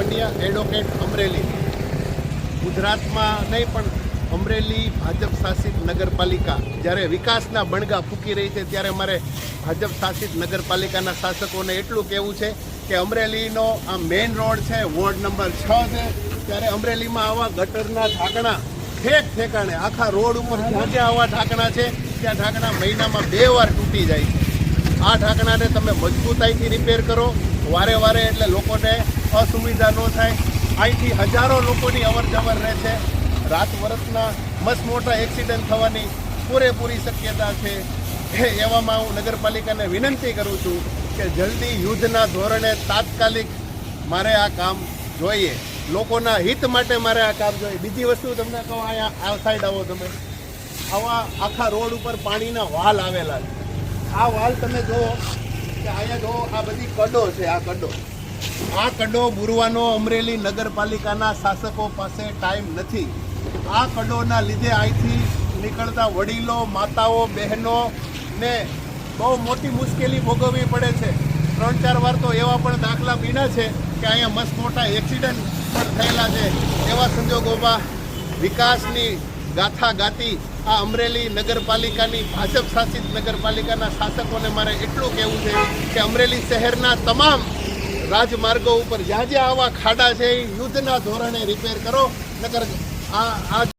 Pandya advocate Amreli. ગુજરાતમાં નહીં, પણ અમરેલી ભાજપ શાસિત નગરપાલિકા. જ્યારે વિકાસના બણગા ફૂંકી રહી છે, ત્યારે મારે ભાજપ શાસિત નગરપાલિકાના શાસકોને એટલું કહેવું છે કે અમરેલીનો આ મેઇન રોડ છે વોર્ડ નંબર છ છે. ત્યારે અમરેલીમાં આવા ગટરના ઢાંકણા ઠેક ઠેકાણે, આખા રોડ ઉપર જ્યાં આવા ઢાંકણા છે, ત્યાં ઢાંકણા મહિનામાં બે વાર તૂટી જાય છે. આ ઢાંકણાને તમે મજબૂતાઈથી રિપેર કરો. વારે વારે એટલે લોકોને અસુવિધા ન થાય. અહીંથી હજારો લોકોની અવર જવર રહે છે. રાત વર્ષના મસ્ત મોટા એક્સિડન્ટ થવાની પૂરેપૂરી શક્યતા છે. એવામાં હું નગરપાલિકાને વિનંતી કરું છું કે જલ્દી યુદ્ધના ધોરણે તાત્કાલિક મારે આ કામ જોઈએ. લોકોના હિત માટે મારે આ કામ જોઈએ. બીજી વસ્તુ તમને કહું, અહીંયા આ સાઈડ આવો તમે. આવા આખા રોડ ઉપર પાણીના વાલ આવેલા છે. આ વાલ તમે જુઓ કે અહીંયા જુઓ, આ બધી કડો છે, આ કડો. આ કડો બુરવાનો અમરેલી નગરપાલિકાના શાસકો પાસે ટાઈમ નથી. આ કડોના લીધે અહીંથી નીકળતા વડીલો, માતાઓ, બહેનો ને બહુ મોટી મુશ્કેલી ભોગવવી પડે છે. ત્રણ ચાર વાર તો એવા પણ દાખલા બીના છે કે અહીંયા મસ્ત મોટા એક્સિડન્ટ પણ થયેલા છે. એવા સંજોગોમાં વિકાસની ગાથા ગાતી આ અમરેલી નગરપાલિકાની ભાજપ શાસિત નગરપાલિકાના શાસકોને મારે એટલું કહેવું છે કે અમરેલી શહેરના તમામ રાજમાર્ગો ઉપર જ્યાં જ્યાં આવા ખાડા છે એ યુદ્ધના ધોરણે રિપેર કરો, નકર આ આ